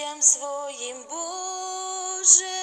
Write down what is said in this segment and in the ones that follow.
милосердям своїм, Боже,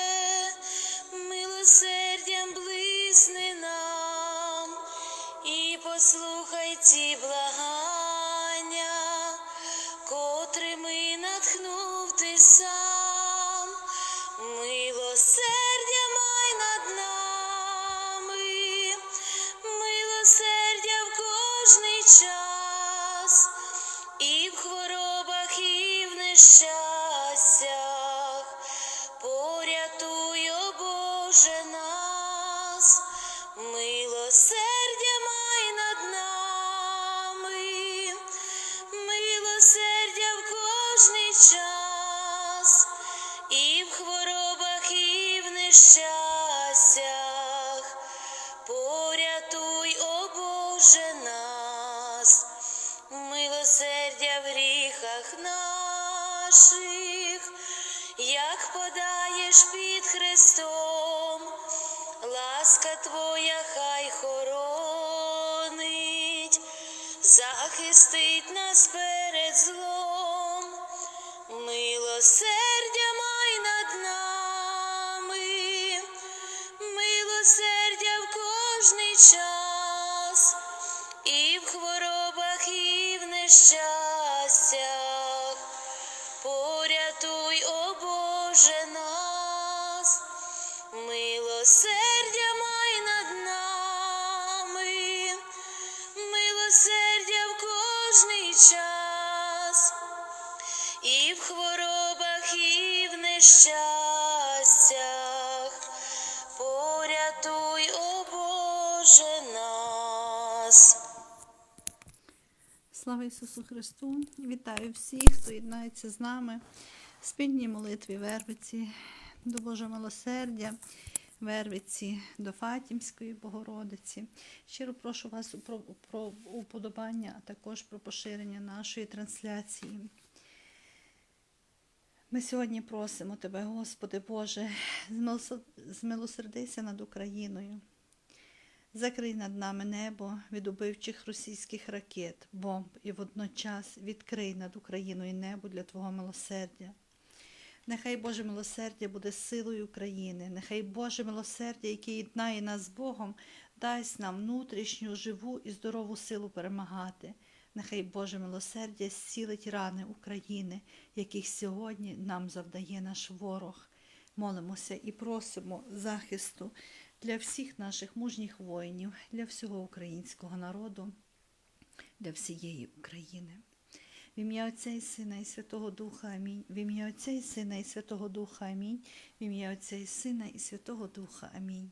Христом, ласка Твоя хай хоронить, захистить нас перед злом, милосердя в хворобах, і в нещастях, порятуй, о Боже нас. Слава Ісусу Христу! Вітаю всіх, хто єднається з нами в спільній молитві Вервиці до Божого милосердя, Вервиці до Фатімської Богородиці. Щиро прошу вас про, про уподобання, а також про поширення нашої трансляції. Ми сьогодні просимо Тебе, Господи Боже, змилосердися над Україною. Закрий над нами небо від убивчих російських ракет, бомб і водночас відкрий над Україною небо для Твого милосердя. Нехай Боже милосердя буде силою України, нехай Боже милосердя, яке єднає нас з Богом, дасть нам внутрішню, живу і здорову силу перемагати. Нехай Боже милосердя зцілить рани України, яких сьогодні нам завдає наш ворог. Молимося і просимо захисту для всіх наших мужніх воїнів, для всього українського народу, для всієї України. В ім'я Отця і Сина і Святого Духа Амінь. В ім'я Отця і Сина і Святого Духа Амінь. В ім'я Отця і Сина і Святого Духа Амінь.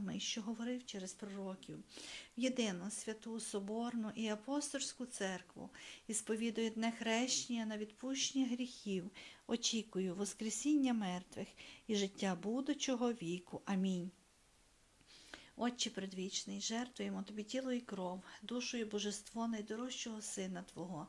славимо, що говорив через пророків, в єдину святу Соборну і апостольську церкву, і сповідує одне хрещення на відпущення гріхів, очікую Воскресіння мертвих і життя будучого віку. Амінь. Отче предвічний, жертвуємо тобі тіло і кров, душу і божество найдорожчого Сина Твого,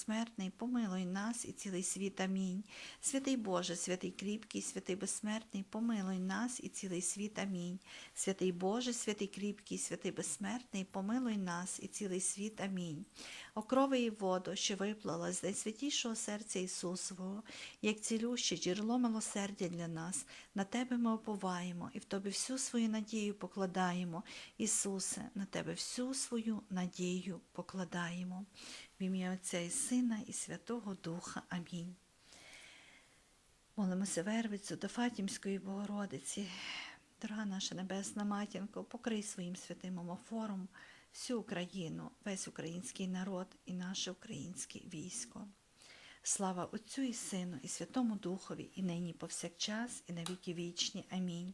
помилуй нас і цілий світ. Амінь. Святий Боже, святий кріпкий, святий безсмертний, помилуй нас і цілий світ. Амінь. Святий Боже, святий кріпкий, святий безсмертний, помилуй нас і цілий світ. Амінь. Окрови і воду, що виплала з найсвятішого серця Ісусового, як цілюще джерело милосердя для нас, на Тебе ми оповаємо і в Тобі всю свою надію покладаємо. Ісусе, на Тебе всю свою надію покладаємо. В ім'я Отця і Сина, і Святого Духа. Амінь. Молимося Вервицю до Фатімської Богородиці. Дорога наша Небесна Матінко, покрий своїм святим омофором всю Україну, весь український народ і наше українське військо. Слава Отцю і Сину, і Святому Духові, і нині повсякчас, і на віки вічні. Амінь.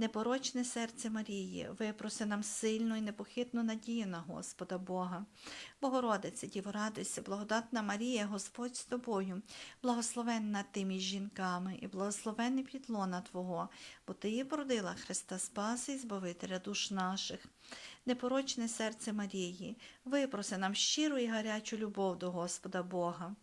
Непорочне серце Марії, випроси нам сильну і непохитну надію на Господа Бога. Богородице, Діво, радуйся, благодатна Марія, Господь з тобою, благословенна ти між жінками, і благословенний плід лона Твого, бо ти є породила Христа Спаси і Збавителя душ наших. Непорочне серце Марії, випроси нам щиру і гарячу любов до Господа Бога.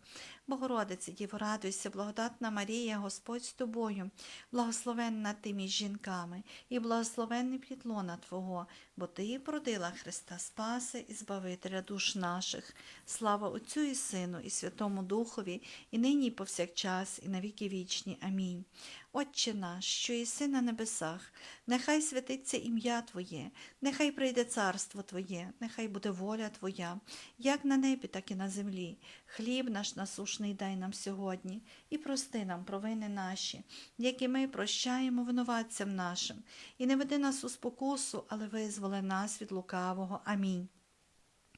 Богородице, Діво, радуйся, благодатна Марія, Господь з тобою, благословенна ти між жінками, і благословенний плітлона Твого, бо ти є породила Христа Спаси і Збавителя душ наших. Слава Отцю і Сину, і Святому Духові, і нині, і повсякчас, і на віки вічні. Амінь. Отче наш, що єси на небесах, нехай святиться ім'я Твоє, нехай прийде царство Твоє, нехай буде воля Твоя, як на небі, так і на землі. Хліб наш насушний дай нам сьогодні, і прости нам провини наші, які ми прощаємо винуватцям нашим, і не веди нас у спокусу, але визволи нас від лукавого. Амінь.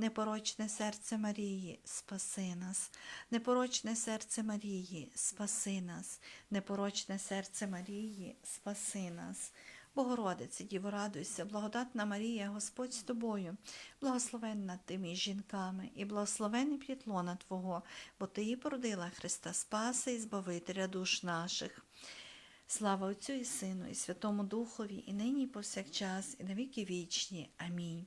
Непорочне серце Марії, спаси нас, непорочне серце Марії, спаси нас, непорочне серце Марії, спаси нас. Богородице, Діво, радуйся, благодатна Марія, Господь з тобою, благословенна ти між жінками, і благословенний плід лона Твого, бо ти її породила Христа Спаси і Збавителя душ наших. Слава Отцю і Сину, і Святому Духові, і нині, і повсякчас, і на віки вічні. Амінь.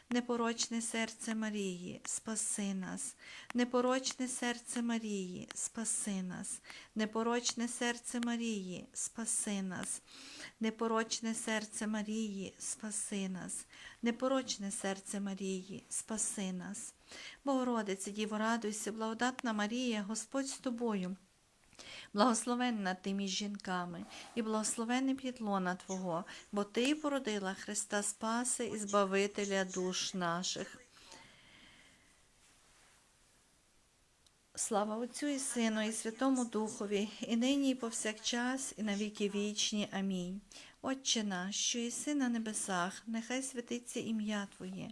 непорочне серце Марії, спаси нас, непорочне серце Марії, спаси нас, непорочне серце Марії, спаси нас, непорочне серце Марії, спаси нас, непорочне серце Марії, спаси нас. Богородице, Діво, радуйся, благодатна Марія, Господь з тобою. Благословенна ти між жінками, і благословенне підлона Твого, бо Ти породила Христа Спаси і Збавителя душ наших. Слава Отцю і Сину, і Святому Духові, і нині, і повсякчас, і на віки вічні. Амінь. Отче наш, що єси на небесах, нехай святиться ім'я Твоє,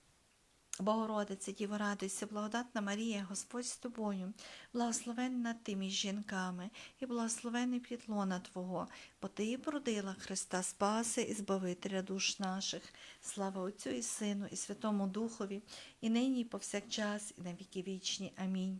Богородице, Діво, радуйся, благодатна Марія, Господь з тобою, благословенна ти між жінками, і благословений плітлона Твого, бо Ти і породила Христа Спаси і Збавителя душ наших. Слава Отцю і Сину, і Святому Духові, і нині, і повсякчас, і на віки вічні. Амінь.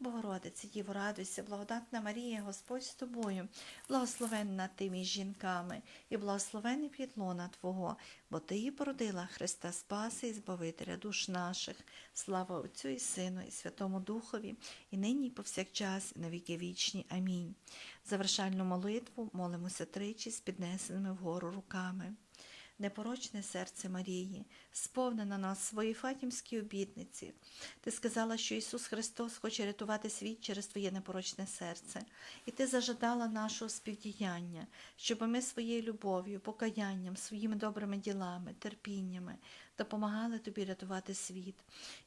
Богородице, Діво, радуйся, благодатна Марія, Господь з тобою, благословенна ти між жінками, і благословений підлона Твого, бо Ти її породила Христа Спаси і Збавителя душ наших. Слава Отцю і Сину, і Святому Духові, і нині, і повсякчас, і на віки вічні. Амінь. Завершальну молитву молимося тричі з піднесеними вгору руками непорочне серце Марії, сповнена нас своїй фатімській обітниці. Ти сказала, що Ісус Христос хоче рятувати світ через Твоє непорочне серце, і Ти зажадала нашого співдіяння, щоб ми своєю любов'ю, покаянням, своїми добрими ділами, терпіннями допомагали Тобі рятувати світ,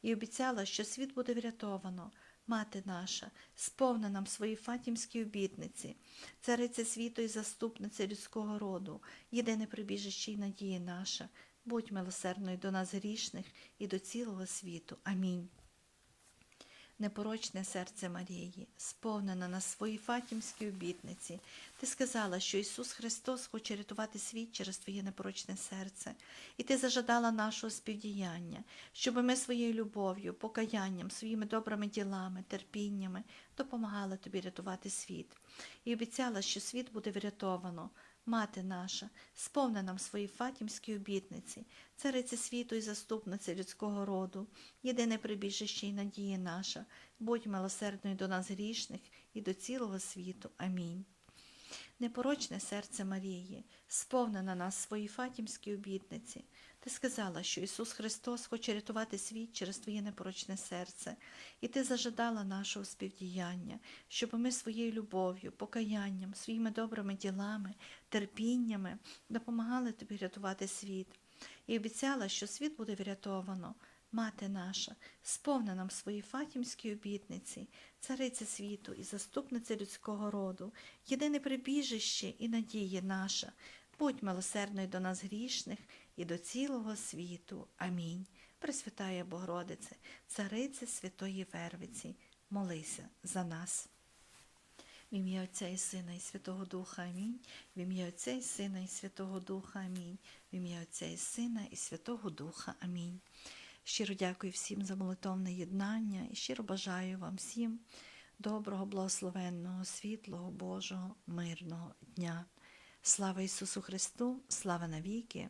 і обіцяла, що світ буде врятовано. Мати наша, сповни нам свої фатімські обітниці, цариця світу і заступниця людського роду, єдине прибіжище й надія наша, будь милосердною до нас грішних і до цілого світу. Амінь. Непорочне серце Марії, сповнена на своїй фатімській обітниці. Ти сказала, що Ісус Христос хоче рятувати світ через Твоє непорочне серце, і ти зажадала нашого співдіяння, щоб ми своєю любов'ю, покаянням, своїми добрими ділами, терпіннями допомагали тобі рятувати світ. І обіцяла, що світ буде врятовано. Мати наша, сповни нам свої фатімські обітниці, цариця світу і заступниця людського роду, єдине прибіжище і надія наша, будь милосердною до нас грішних і до цілого світу. Амінь. Непорочне серце Марії, сповни на нас свої фатімські обітниці. Ти сказала, що Ісус Христос хоче рятувати світ через Твоє непорочне серце, і Ти зажадала нашого співдіяння, щоб ми своєю любов'ю, покаянням, своїми добрими ділами, терпіннями допомагали Тобі рятувати світ. І обіцяла, що світ буде врятовано. Мати наша, сповни нам свої фатімські обітниці, цариця світу і заступниця людського роду, єдине прибіжище і надія наша, будь милосердною до нас грішних і до цілого світу. Амінь. Пресвятая Богородице, царице Святої Вервиці, молися за нас. В ім'я Отця і Сина і Святого Духа Амінь. В ім'я Отця і Сина і Святого Духа Амінь. В ім'я Отця і Сина і Святого Духа Амінь. Щиро дякую всім за молитовне єднання і щиро бажаю вам всім доброго, благословенного, світлого, Божого, мирного дня. Слава Ісусу Христу, слава навіки,